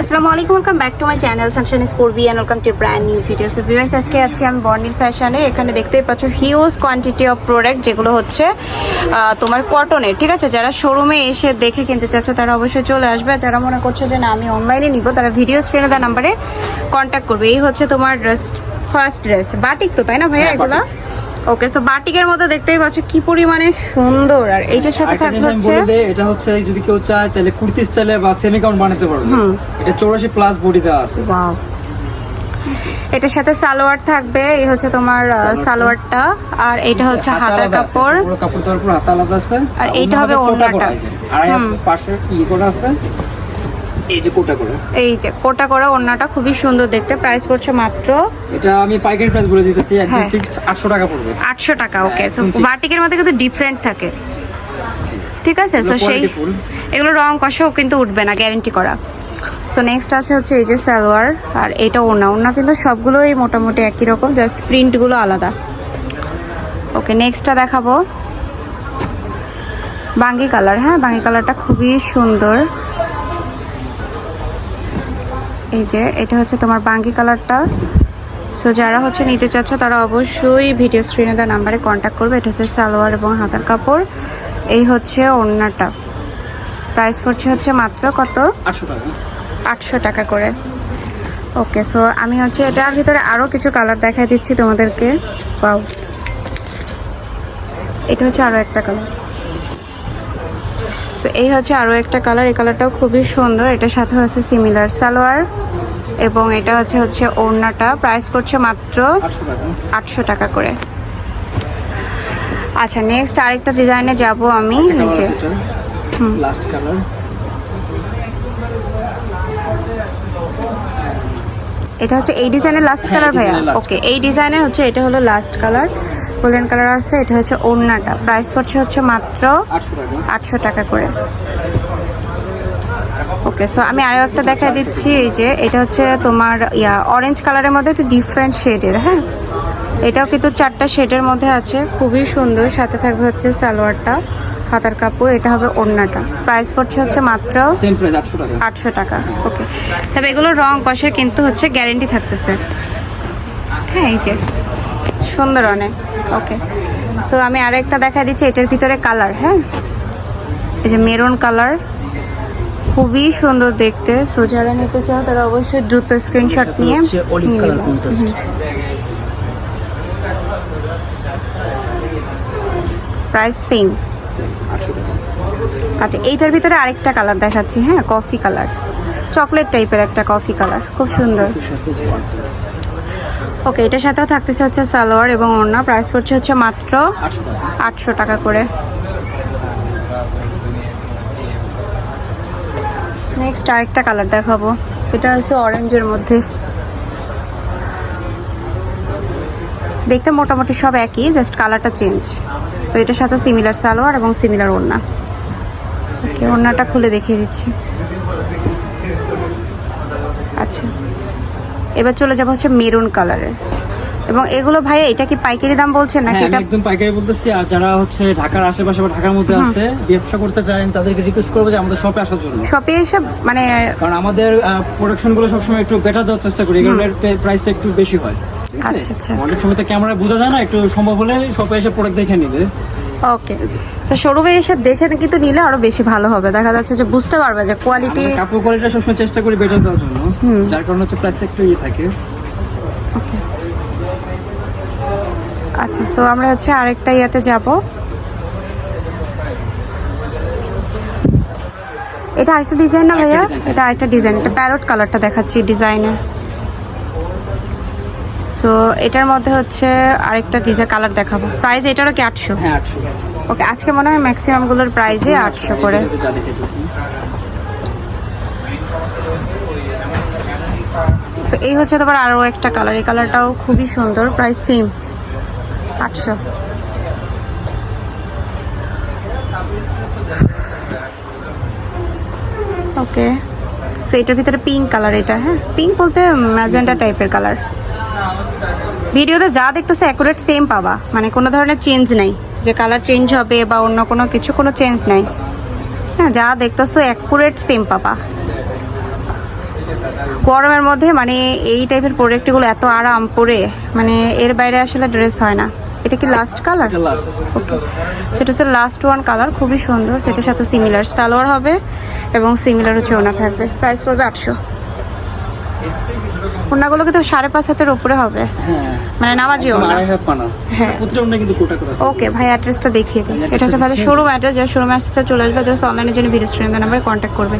আসসালামু আলাইকুম welcome back to my channel sunshine sport and welcome to brand new video so viewers আজকে আছি আমি বর্নিল ফ্যাশনে এখানে দেখতেই পাচ্ছ হিউজ কোয়ান্টিটি অফ প্রোডাক্ট যেগুলো হচ্ছে তোমার কটনের ঠিক আছে? যারা শোরুমে এসে দেখে কিনতে চাচ্ছ তারা অবশ্যই চলে আসবে। যারা মনে করছ যে না আমি অনলাইনে নিব তারা ভিডিও স্ক্রিনে দেওয়া নাম্বারে কন্ট্যাক্ট করবে। এই হচ্ছে তোমার ড্রেস ফার্স্ট ড্রেস বাটিক তো তাই না ভাইয়া হ্যাঁ, এগুলো? ওকে সো বাটিকের মধ্যে দেখতেই পাচ্ছ কি পরিমাণে সুন্দর। আর এইটার সাথে থাকবে হচ্ছে এটা হচ্ছে যদি কেউ চায় তাহলে কুর্তি স্টাইলে বা সেমি কাউন্ট বানাতে পারবে। এটা চৌরাশি প্লাস বডি দেওয়া আছে। ওয়াও এটার সাথে সালোয়ার থাকবে এই হচ্ছে তোমার সালোয়ারটা। আর এটা হচ্ছে হাতার কাপড়। কাপড় দেওয়ার পর হাতা আলাদা আছে। আর এইটা হবে ওড়নাটা। আর পাশে ইয়ে করা আছে? এই যে কোটা করে। এই যে কোটা করা ওড়নাটা খুবই সুন্দর দেখতে প্রাইস পড়ছে মাত্র এটা আমি পাইকারি প্রাইস বলে দিতেছি একদম হ্যাঁ। ফিক্সড 800 টাকা পড়বে। আটশো টাকা ওকে fixed। বাটিকের মধ্যে কিন্তু ডিফারেন্ট থাকে। ঠিক আছে? তো সেই। এগুলো রং কষাও কিন্তু উঠবে না গ্যারেন্টি করা। সো নেক্সট আছে হচ্ছে এই যে সালোয়ার আর এটা ওড়না। ওড়না কিন্তু সবগুলোই মোটামুটি একই রকম জাস্ট প্রিন্টগুলো আলাদা। ওকে নেক্সটটা দেখাবো। বাঙ্গি কালার হ্যাঁ? বাঙ্গি কালারটা খুবই সুন্দর। এই যে এটা হচ্ছে তোমার বাঙ্গি কালারটা। সো যারা হচ্ছে নিতে চাচ্ছ তারা অবশ্যই ভিডিও স্ক্রিনে দেওয়া নাম্বারে কন্ট্যাক্ট করবে। এটা হচ্ছে সালোয়ার এবং হাতার কাপড়। এই হচ্ছে ওড়নাটা। প্রাইস পড়ছে হচ্ছে মাত্র কত? 800 টাকা। আটশো টাকা করে। ওকে সো আমি হচ্ছে এটার ভিতরে আরও কিছু কালার দেখাই দিচ্ছি তোমাদেরকে। পাও এটা হচ্ছে আরও একটা কালার সো এই হচ্ছে আরও একটা কালার এই কালারটাও খুবই সুন্দর। এটার সাথে হচ্ছে সিমিলার সালোয়ার এবং এটা হচ্ছে হচ্ছে ওড়নাটা। প্রাইস পড়ছে মাত্র আটশো টাকা করে। আচ্ছা নেক্সট আরেকটা ডিজাইনে যাব আমি লাস্ট কালার এটা। হচ্ছে এই ডিজাইনের লাস্ট কালার ভাইয়া? ওকে এই ডিজাইনের হচ্ছে এটা হলো লাস্ট কালার গোল্ডেন কালার আছে এটা হচ্ছে ওড়নাটা। প্রাইস পড়ছে হচ্ছে মাত্র আটশো টাকা করে। ওকে সো আমি আরও একটা দেখা দিচ্ছি এই যে এটা হচ্ছে তোমার ইয়া অরেঞ্জ কালারের মধ্যে একটু ডিফারেন্ট শেডের হ্যাঁ? এটাও কিন্তু চারটা শেডের মধ্যে আছে খুবই সুন্দর। সাথে থাকবে হচ্ছে সালোয়ারটা হাতার কাপড় এটা হবে ওড়নাটা। প্রাইস পড়ছে হচ্ছে মাত্র সেম প্রাইস 800 টাকা। আটশো টাকা। ওকে তবে এগুলো রং কষের কিন্তু হচ্ছে গ্যারেন্টি থাকতেছে। হ্যাঁ এই যে। সুন্দর অনেক ওকে সো আমি আরেকটা দেখা দিচ্ছি এটার ভিতরে কালার হ্যাঁ? এই যে মেরুন কালার খুবই সুন্দর দেখতে। সো যারা নিতে চাও তারা অবশ্যই দ্রুত স্ক্রিনশট নিয়ে প্রাইস সেম আচ্ছা এইটার ভিতরে আরেকটা কালার দেখাচ্ছি হ্যাঁ? কফি কালার চকলেট টাইপের একটা কফি কালার খুব সুন্দর এর সাথে যে পার্টটা, ওকে, এটার সাথেও থাকতেছে হচ্ছে সালোয়ার এবং ওড়না। প্রাইস পড়ছে হচ্ছে মাত্র আটশো টাকা করে। নেক্সট আরেকটা কালার দেখাবো। এটা হচ্ছে অরেঞ্জের মধ্যে। দেখতে মোটামুটি সব একই জাস্ট কালারটা চেঞ্জ সো এটার সাথে সিমিলার সালোয়ার এবং সিমিলার ওড়না। ওকে ওড়নাটা খুলে দেখিয়ে দিচ্ছি। আচ্ছা। এবার চলে যাব হচ্ছে মেরুন কালারের। এবং এগুলো ভাইয়া এটা কি পাইকারি দাম বলছেন নাকি হ্যাঁ এটা একদম পাইকারি বলতেছি আর যারা হচ্ছে ঢাকার আশেপাশে বা ঢাকার মধ্যে আছে ব্যবসা করতে চায় তাদেরকে রিকোয়েস্ট করব যে আমাদের শপে আসার জন্য। শপে এসে মানে কারণ আমাদের প্রোডাকশনগুলো সবসময় একটু বেটার দেওয়ার চেষ্টা করি এগুলোর প্রাইস একটু বেশি হয়। আচ্ছা, আচ্ছা। অনেক সময় তো ক্যামেরা বোঝা যায় না একটু সম্ভব হলে শপে এসে প্রোডাক্ট দেখে নিবে। ওকে তো শোরুমে এসে দেখে কিন্তু নিলে আরও বেশি ভালো হবে। দেখা যাচ্ছে যে বুঝতে পারবে যে কোয়ালিটি আমরা কাপড় কোয়ালিটিটা সবসময় চেষ্টা করি বেটার দেওয়ার জন্য। যার কারণে হচ্ছে প্রাইস একটু ইয়ে থাকে। আচ্ছা সো আমরা হচ্ছে আরেকটা ইয়াতে যাব। এটা আরেকটা ডিজাইন না ভাইয়া? এটা আরেকটা ডিজাইন এটা প্যারট কালারটা দেখাচ্ছি ডিজাইনের সো এটার মধ্যে হচ্ছে আরেকটা ডিজাইন কালার দেখাবো। প্রাইস এটারও কি আটশো? হ্যাঁ ওকে আজকে মনে হয় ম্যাক্সিমামগুলোর প্রাইসে আটশো করে। তো এই হচ্ছে তোমার আরও একটা কালার এই কালারটাও খুবই সুন্দর প্রায় সেম আটশো। ওকে সো এটার ভিতরে পিঙ্ক কালার এটা হ্যাঁ? পিঙ্ক বলতে ম্যাজেন্ডা টাইপের কালার ভিডিওতে যা দেখতেছে অ্যাকুরেট সেম পাবা। মানে কোনো ধরনের চেঞ্জ নাই। যে কালার চেঞ্জ হবে বা অন্য কোনো কিছু কোনো চেঞ্জ নাই। হ্যাঁ যা দেখতেছো অ্যাকুরেট সেম পাবা। গরমের মধ্যে মানে এই টাইপের প্রোডাক্টগুলো এত আরাম পরে মানে এর বাইরে আসলে ড্রেস হয় না। এটা কি লাস্ট কালার ওকে সেটা হচ্ছে লাস্ট ওয়ান কালার খুবই সুন্দর। সেটার সাথে সিমিলার সালোয়ার হবে এবং সিমিলার হচ্ছে ওনা থাকবে। প্রাইস পড়বে আটশো। ওনাগুলো কিন্তু সাড়ে পাঁচ হাতের উপরে হবে। হ্যাঁ। মানে নামাজিও হ্যাঁ। ওকে ভাই অ্যাড্রেসটা দেখিয়ে দিন এটা হচ্ছে ভাই শোরুম অ্যাড্রেস যারা শোরুম আসতে চলে আসবে অনলাইনের জন্য ভিডিও স্ক্রিনের নাম্বারে কন্ট্যাক্ট করবে।